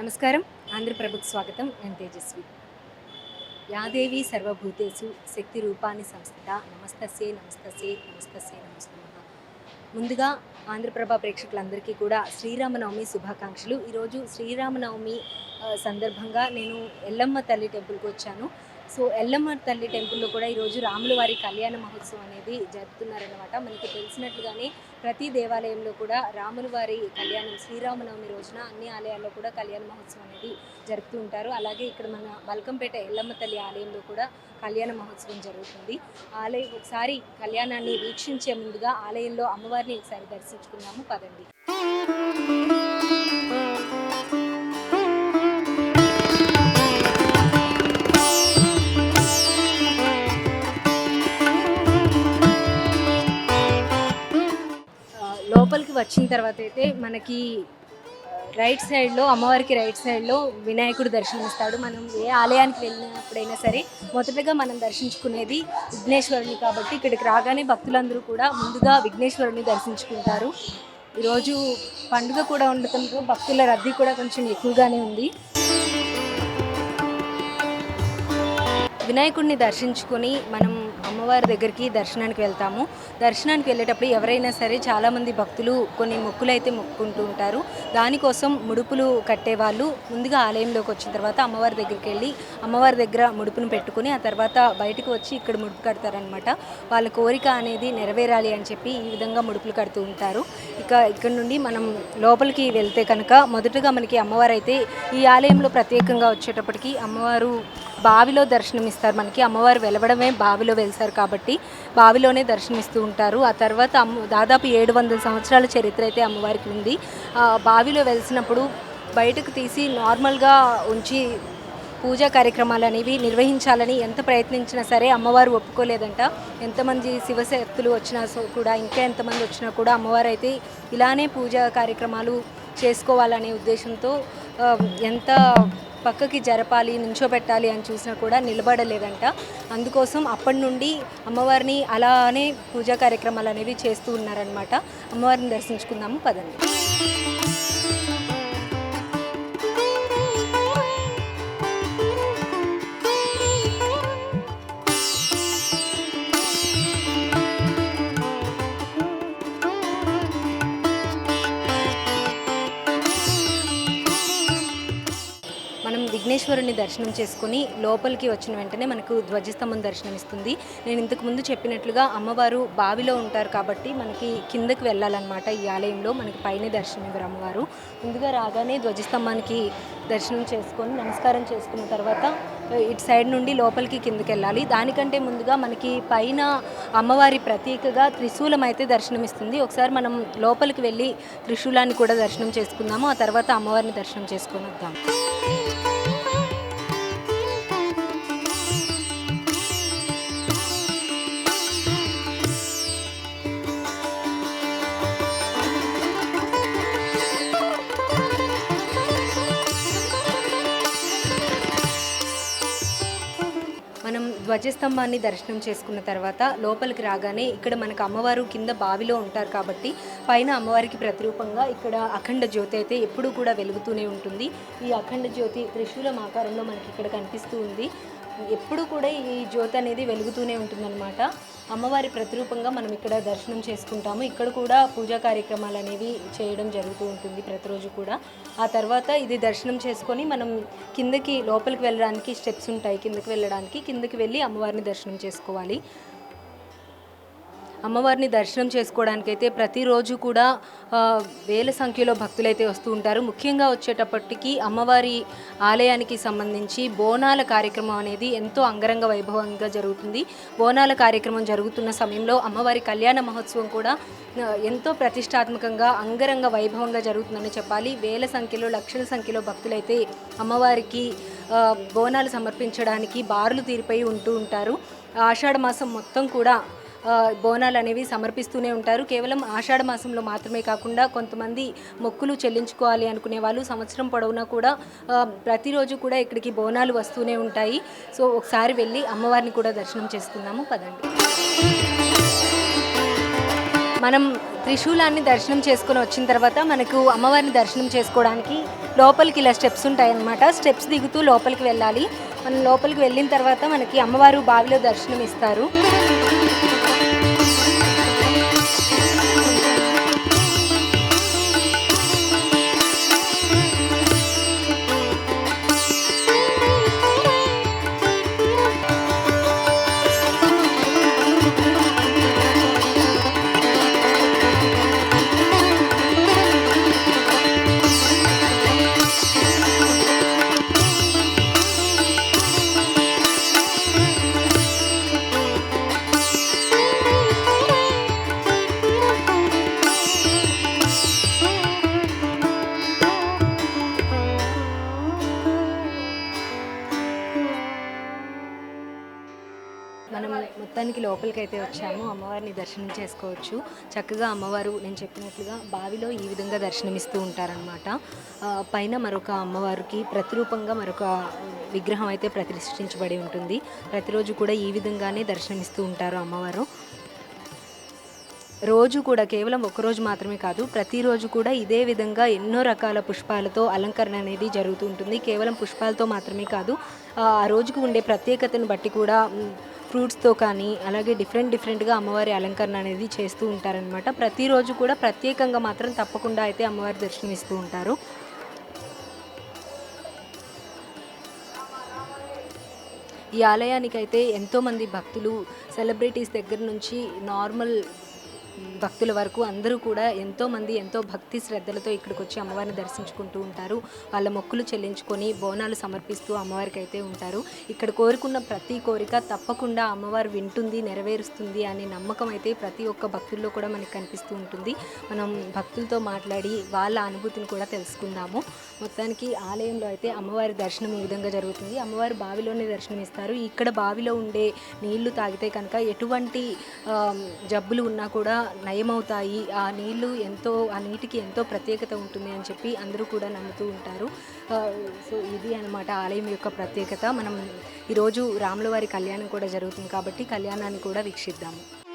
నమస్కారం. ఆంధ్రప్రభకు స్వాగతం. నేను తేజస్వి. యాదేవి సర్వభూతేషు శక్తి రూపాన్ని సంస్థిత నమస్తసే నమస్తసే నమస్తసే నమస్తమ ముందుగా ఆంధ్రప్రభ ప్రేక్షకులందరికీ కూడా శ్రీరామనవమి శుభాకాంక్షలు. ఈరోజు శ్రీరామనవమి సందర్భంగా నేను ఎల్లమ్మ తల్లి టెంపుల్కి వచ్చాను. సో ఎల్లమ్మ తల్లి టెంపుల్లో కూడా ఈరోజు రాముల వారి కళ్యాణ మహోత్సవం అనేది జరుపుతున్నారనమాట మనకి తెలిసినట్లుగానే ప్రతి దేవాలయంలో కూడా రాముల వారి కళ్యాణం శ్రీరామనవమి రోజున అన్ని ఆలయాల్లో కూడా కళ్యాణ మహోత్సవం అనేది జరుపుతూ ఉంటారు. అలాగే ఇక్కడ మన బల్కంపేట ఎల్లమ్మ తల్లి ఆలయంలో కూడా కళ్యాణ మహోత్సవం జరుగుతుంది. ఆలయం ఒకసారి కళ్యాణాన్ని వీక్షించే ముందుగా ఆలయంలో అమ్మవారిని ఒకసారి దర్శించుకుందాము. పదండి. వచ్చిన తర్వాత అయితే మనకి రైట్ సైడ్లో అమ్మవారికి రైట్ సైడ్లో వినాయకుడు దర్శనమిస్తాడు. మనం ఏ ఆలయానికి వెళ్ళినప్పుడైనా సరే మొదటగా మనం దర్శించుకునేది విఘ్నేశ్వరుని కాబట్టి ఇక్కడికి రాగానే భక్తులందరూ కూడా ముందుగా విఘ్నేశ్వరుని దర్శించుకుంటారు. ఈరోజు పండుగ కూడా ఉండటంతో భక్తుల రద్దీ కూడా కొంచెం ఎక్కువగానే ఉంది. వినాయకుడిని దర్శించుకొని మనం అమ్మవారి దగ్గరికి దర్శనానికి వెళ్తాము. దర్శనానికి వెళ్ళేటప్పుడు ఎవరైనా సరే చాలామంది భక్తులు కొన్ని మొక్కులు అయితే మొక్కుకుంటూ ఉంటారు. దానికోసం ముడుపులు కట్టేవాళ్ళు ముందుగా ఆలయంలోకి వచ్చిన తర్వాత అమ్మవారి దగ్గరికి వెళ్ళి అమ్మవారి దగ్గర ముడుపును పెట్టుకుని ఆ తర్వాత బయటకు వచ్చి ఇక్కడ ముడుపు కడతారనమాట వాళ్ళ కోరిక అనేది నెరవేరాలి అని చెప్పి ఈ విధంగా ముడుపులు కడుతూ ఉంటారు. ఇక ఇక్కడ నుండి మనం లోపలికి వెళ్తే కనుక మొదటగా మనకి అమ్మవారు అయితే ఈ ఆలయంలో ప్రత్యేకంగా వచ్చేటప్పటికి అమ్మవారు బావిలో దర్శనమిస్తారు. మనకి అమ్మవారు వెలవడమే బావిలో వెళ్తారు కాబట్టి బావిలోనే దర్శనమిస్తూ ఉంటారు. ఆ తర్వాత అమ్మ దాదాపు ఏడు వందల సంవత్సరాల చరిత్ర అయితే అమ్మవారికి ఉంది. ఆ బావిలో వెలిసినప్పుడు బయటకు తీసి నార్మల్గా ఉంచి పూజా కార్యక్రమాలు అనేవి నిర్వహించాలని ఎంత ప్రయత్నించినా సరే అమ్మవారు ఒప్పుకోలేదంట. ఎంతమంది శివశక్తులు వచ్చినా సో- కూడా ఇంకా ఎంతమంది వచ్చినా కూడా అమ్మవారు అయితే ఇలానే పూజా కార్యక్రమాలు చేసుకోవాలనే ఉద్దేశంతో ఎంత పక్కకి జరపాలి నుంచోబెట్టాలి అని చూసినా కూడా నిలబడలేదంట. అందుకోసం అప్పటి నుండి అమ్మవారిని అలానే పూజా కార్యక్రమాలు అనేవి చేస్తూ ఉన్నారనమాట అమ్మవారిని దర్శించుకుందాము పదండి. విఘ్నేశ్వరుని దర్శనం చేసుకుని లోపలికి వచ్చిన వెంటనే మనకు ధ్వజస్తంభం దర్శనం ఇస్తుంది నేను ఇంతకు ముందు చెప్పినట్లుగా అమ్మవారు బావిలో ఉంటారు కాబట్టి మనకి కిందకి వెళ్ళాలన్నమాట ఈ ఆలయంలో. మనకి పైన దర్శనం ఇవ్వరు అమ్మవారు. ముందుగా రాగానే ధ్వజస్తంభానికి దర్శనం చేసుకొని నమస్కారం చేసుకున్న తర్వాత ఇటు సైడ్ నుండి లోపలికి కిందకి వెళ్ళాలి. దానికంటే ముందుగా మనకి పైన అమ్మవారి ప్రతీకగా త్రిశూలం అయితే దర్శనమిస్తుంది. ఒకసారి మనం లోపలికి వెళ్ళి త్రిశూలాన్ని కూడా దర్శనం చేసుకుందాము. ఆ తర్వాత అమ్మవారిని దర్శనం చేసుకొని వద్దాం. ధ్వజస్తంభాన్ని దర్శనం చేసుకున్న తర్వాత లోపలికి రాగానే ఇక్కడ మనకు అమ్మవారు కింద బావిలో ఉంటారు కాబట్టి పైన అమ్మవారికి ప్రతిరూపంగా ఇక్కడ అఖండ జ్యోతి అయితే ఎప్పుడూ కూడా వెలుగుతూనే ఉంటుంది. ఈ అఖండ జ్యోతి త్రిశూలం ఆకారంలో మనకి ఇక్కడ కనిపిస్తూ ఉంది. ఎప్పుడు కూడా ఈ జ్యోతి అనేది వెలుగుతూనే ఉంటుందన్నమాట. అమ్మవారి ప్రతిరూపంగా మనం ఇక్కడ దర్శనం చేసుకుంటాము. ఇక్కడ కూడా పూజా కార్యక్రమాలు అనేవి చేయడం జరుగుతూ ఉంటుంది ప్రతిరోజు కూడా. ఆ తర్వాత ఇది దర్శనం చేసుకొని మనం కిందకి లోపలికి వెళ్ళడానికి స్టెప్స్ ఉంటాయి. కిందకి వెళ్ళడానికి కిందకి వెళ్ళి అమ్మవారిని దర్శనం చేసుకోవాలి. అమ్మవారిని దర్శనం చేసుకోవడానికైతే ప్రతిరోజు కూడా వేల సంఖ్యలో భక్తులైతే వస్తూ ఉంటారు. ముఖ్యంగా వచ్చేటప్పటికి అమ్మవారి ఆలయానికి సంబంధించి బోనాల కార్యక్రమం అనేది ఎంతో అంగరంగ వైభవంగా జరుగుతుంది. బోనాల కార్యక్రమం జరుగుతున్న సమయంలో అమ్మవారి కళ్యాణ మహోత్సవం కూడా ఎంతో ప్రతిష్టాత్మకంగా అంగరంగ వైభవంగా జరుగుతుందని చెప్పాలి. వేల సంఖ్యలో లక్షల సంఖ్యలో భక్తులైతే అమ్మవారికి బోనాలు సమర్పించడానికి బారులు తీరిపోయి ఉంటూ ఉంటారు. ఆషాఢ మాసం మొత్తం కూడా బోనాలు అనేవి సమర్పిస్తూనే ఉంటారు. కేవలం ఆషాఢ మాసంలో మాత్రమే కాకుండా కొంతమంది మొక్కులు చెల్లించుకోవాలి అనుకునే వాళ్ళు సంవత్సరం పొడవునా కూడా ప్రతిరోజు కూడా ఇక్కడికి బోనాలు వస్తూనే ఉంటాయి. సో ఒకసారి వెళ్ళి అమ్మవారిని కూడా దర్శనం చేసుకుందాము. పదండి. మనం త్రిశూలాన్ని దర్శనం చేసుకుని వచ్చిన తర్వాత మనకు అమ్మవారిని దర్శనం చేసుకోవడానికి లోపలికి ఇలా స్టెప్స్ ఉంటాయి అన్నమాట స్టెప్స్ దిగుతూ లోపలికి వెళ్ళాలి. మనం లోపలికి వెళ్ళిన తర్వాత మనకి అమ్మవారు బావిలో దర్శనం ఇస్తారు టెంపుల్కి అయితే వచ్చాము. అమ్మవారిని దర్శనం చేసుకోవచ్చు. చక్కగా అమ్మవారు నేను చెప్పినట్లుగా బావిలో ఈ విధంగా దర్శనమిస్తూ ఉంటారనమాట పైన మరొక అమ్మవారికి ప్రతిరూపంగా మరొక విగ్రహం అయితే ప్రతిష్ఠించబడి ఉంటుంది. ప్రతిరోజు కూడా ఈ విధంగానే దర్శనమిస్తూ ఉంటారు అమ్మవారు. రోజు కూడా కేవలం ఒక రోజు మాత్రమే కాదు ప్రతిరోజు కూడా ఇదే విధంగా ఎన్నో రకాల పుష్పాలతో అలంకరణ అనేది జరుగుతూ ఉంటుంది. కేవలం పుష్పాలతో మాత్రమే కాదు ఆ రోజుకు ఉండే ప్రత్యేకతను బట్టి కూడా ఫ్రూట్స్తో కానీ అలాగే డిఫరెంట్ డిఫరెంట్గా అమ్మవారి అలంకరణ అనేది చేస్తూ ఉంటారనమాట ప్రతిరోజు కూడా ప్రత్యేకంగా మాత్రం తప్పకుండా అయితే అమ్మవారి దర్శనం ఇస్తూ ఉంటారు. ఈ ఆలయానికి అయితే ఎంతోమంది భక్తులు సెలబ్రిటీస్ దగ్గర నుంచి నార్మల్ భక్తుల వరకు అందరూ కూడా ఎంతోమంది ఎంతో భక్తి శ్రద్ధలతో ఇక్కడికి వచ్చి అమ్మవారిని దర్శించుకుంటూ ఉంటారు. వాళ్ళ మొక్కులు చెల్లించుకొని బోనాలు సమర్పిస్తూ అమ్మవారికి అయితే ఉంటారు. ఇక్కడ కోరుకున్న ప్రతి కోరిక తప్పకుండా అమ్మవారు వింటుంది నెరవేరుస్తుంది అనే నమ్మకం అయితే ప్రతి ఒక్క భక్తుల్లో కూడా మనకి కనిపిస్తూ ఉంటుంది. మనం భక్తులతో మాట్లాడి వాళ్ళ అనుభూతిని కూడా తెలుసుకుందాము. మొత్తానికి ఆలయంలో అయితే అమ్మవారి దర్శనం ఈ విధంగా జరుగుతుంది. అమ్మవారు బావిలోనే దర్శనం ఇస్తారు ఇక్కడ బావిలో ఉండే నీళ్ళు తాగితే కనుక ఎటువంటి జబ్బులు ఉన్నా కూడా నయమవుతాయి. ఆ నీళ్ళు ఎంతో ఆ నీటికి ఎంతో ప్రత్యేకత ఉంటుంది అని చెప్పి అందరూ కూడా నమ్ముతూ ఉంటారు. సో ఇది అన్నమాట ఆలయం యొక్క ప్రత్యేకత. మనం ఈరోజు రాములవారి కళ్యాణం కూడా జరుగుతుంది కాబట్టి కళ్యాణాన్ని కూడా వీక్షిద్దాము.